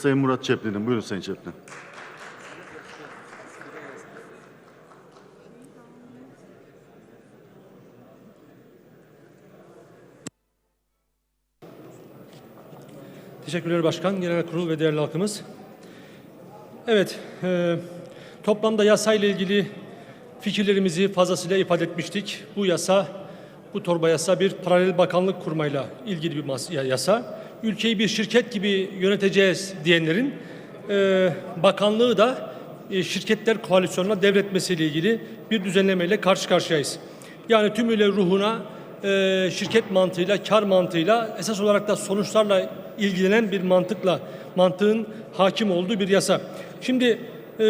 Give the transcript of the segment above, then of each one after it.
Sayın Murat Çeplin'in. Buyurun Sayın Çeplin. Teşekkürler Başkan, Genel Kurul ve değerli halkımız. Evet, e, toplamda yasayla ilgili fikirlerimizi fazlasıyla ifade etmiştik. Bu yasa, bu torba yasa bir paralel bakanlık kurmayla ilgili bir yasa. Ülkeyi bir şirket gibi yöneteceğiz diyenlerin e, bakanlığı da e, şirketler koalisyonuna devretmesiyle ilgili bir düzenlemeyle karşı karşıyayız. Yani tümüyle ruhuna e, şirket mantığıyla, kar mantığıyla esas olarak da sonuçlarla ilgilenen bir mantıkla, mantığın hakim olduğu bir yasa. Şimdi e,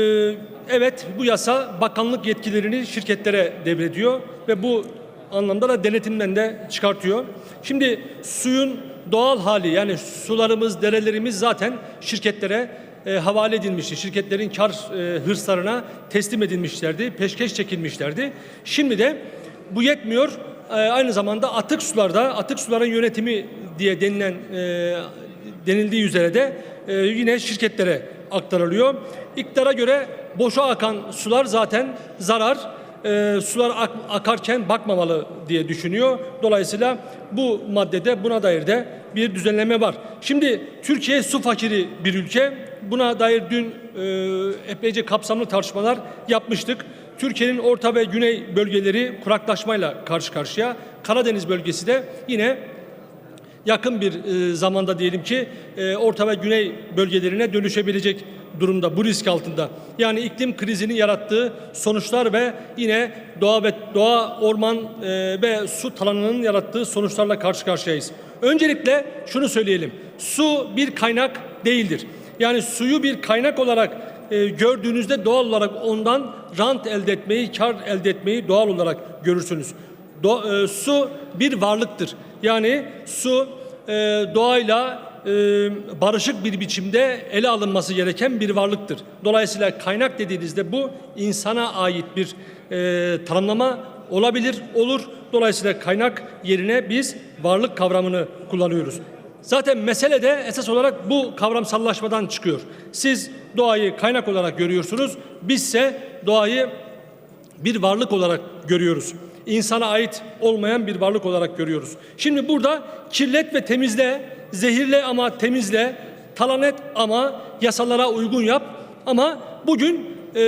evet bu yasa bakanlık yetkilerini şirketlere devrediyor ve bu anlamda da denetimden de çıkartıyor. Şimdi suyun doğal hali yani sularımız, derelerimiz zaten şirketlere e, havale edilmişti. Şirketlerin kar e, hırslarına teslim edilmişlerdi, peşkeş çekilmişlerdi. Şimdi de bu yetmiyor. E, aynı zamanda atık sularda, atık suların yönetimi diye denilen e, denildiği üzere de e, yine şirketlere aktarılıyor. İktidara göre boşa akan sular zaten zarar. E, sular ak- akarken bakmamalı diye düşünüyor. Dolayısıyla bu maddede buna dair de bir düzenleme var. Şimdi Türkiye su fakiri bir ülke. Buna dair dün e, epeyce kapsamlı tartışmalar yapmıştık. Türkiye'nin orta ve güney bölgeleri kuraklaşmayla karşı karşıya. Karadeniz bölgesi de yine yakın bir e, zamanda diyelim ki e, orta ve güney bölgelerine dönüşebilecek durumda bu risk altında. Yani iklim krizinin yarattığı sonuçlar ve yine doğa ve doğa, orman e, ve su talanının yarattığı sonuçlarla karşı karşıyayız. Öncelikle şunu söyleyelim. Su bir kaynak değildir. Yani suyu bir kaynak olarak e, gördüğünüzde doğal olarak ondan rant elde etmeyi, kar elde etmeyi doğal olarak görürsünüz. Do- e, su bir varlıktır. Yani su e, doğayla e, barışık bir biçimde ele alınması gereken bir varlıktır. Dolayısıyla kaynak dediğinizde bu insana ait bir e, tanımlama olabilir, olur. Dolayısıyla kaynak yerine biz varlık kavramını kullanıyoruz. Zaten mesele de esas olarak bu kavramsallaşmadan çıkıyor. Siz doğayı kaynak olarak görüyorsunuz, bizse doğayı bir varlık olarak görüyoruz. İnsana ait olmayan bir varlık olarak görüyoruz. Şimdi burada kirlet ve temizle, zehirle ama temizle, talan et ama yasalara uygun yap. Ama bugün e,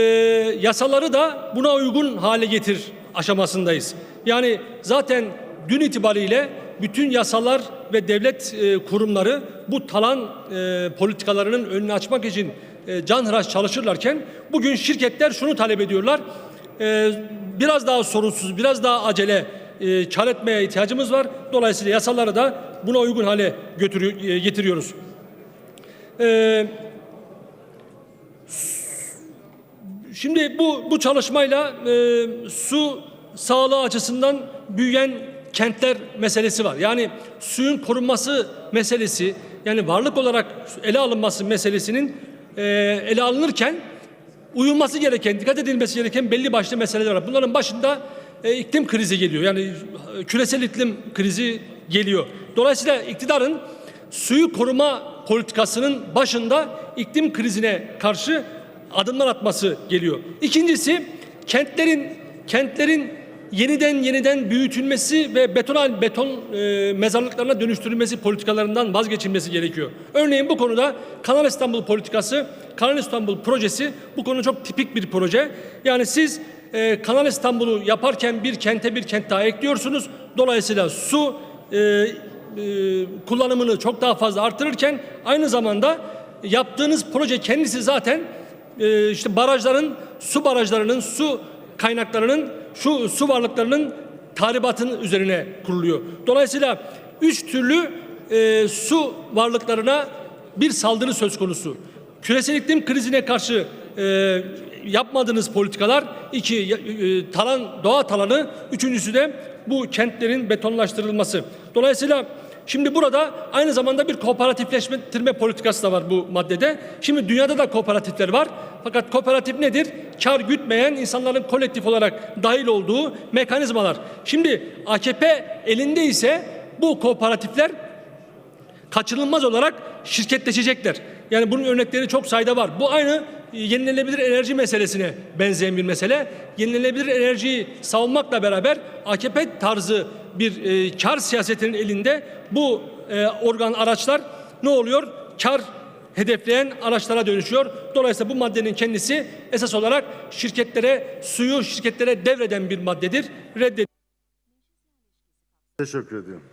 yasaları da buna uygun hale getir aşamasındayız. Yani zaten dün itibariyle bütün yasalar ve devlet e, kurumları bu talan e, politikalarının önünü açmak için e, canhıraş çalışırlarken bugün şirketler şunu talep ediyorlar. E, biraz daha sorunsuz, biraz daha acele e, kar etmeye ihtiyacımız var. Dolayısıyla yasaları da buna uygun hale götürüyor, e, getiriyoruz. E, Şimdi bu bu çalışmayla e, su sağlığı açısından büyüyen kentler meselesi var. Yani suyun korunması meselesi, yani varlık olarak ele alınması meselesinin e, ele alınırken uyulması gereken, dikkat edilmesi gereken belli başlı meseleler var. Bunların başında e, iklim krizi geliyor. Yani e, küresel iklim krizi geliyor. Dolayısıyla iktidarın suyu koruma politikasının başında iklim krizine karşı adımlar atması geliyor. İkincisi kentlerin kentlerin yeniden yeniden büyütülmesi ve beton beton e, mezarlıklarına dönüştürülmesi politikalarından vazgeçilmesi gerekiyor. Örneğin bu konuda Kanal İstanbul politikası, Kanal İstanbul projesi bu konu çok tipik bir proje. Yani siz e, Kanal İstanbul'u yaparken bir kente bir kent daha ekliyorsunuz. Dolayısıyla su e, e, kullanımını çok daha fazla artırırken aynı zamanda yaptığınız proje kendisi zaten e, işte barajların, su barajlarının, su kaynaklarının, şu su varlıklarının tahribatının üzerine kuruluyor. Dolayısıyla üç türlü e, su varlıklarına bir saldırı söz konusu. Küresel iklim krizine karşı e, yapmadığınız politikalar, iki e, talan, doğa talanı, üçüncüsü de bu kentlerin betonlaştırılması. Dolayısıyla Şimdi burada aynı zamanda bir kooperatifleştirme politikası da var bu maddede. Şimdi dünyada da kooperatifler var. Fakat kooperatif nedir? Kar gütmeyen insanların kolektif olarak dahil olduğu mekanizmalar. Şimdi AKP elinde ise bu kooperatifler kaçınılmaz olarak şirketleşecekler. Yani bunun örnekleri çok sayıda var. Bu aynı yenilenebilir enerji meselesine benzeyen bir mesele. Yenilenebilir enerjiyi savunmakla beraber AKP tarzı bir e, kar siyasetinin elinde bu e, organ araçlar ne oluyor? Kar hedefleyen araçlara dönüşüyor. Dolayısıyla bu maddenin kendisi esas olarak şirketlere suyu şirketlere devreden bir maddedir. Reddet Teşekkür ediyorum.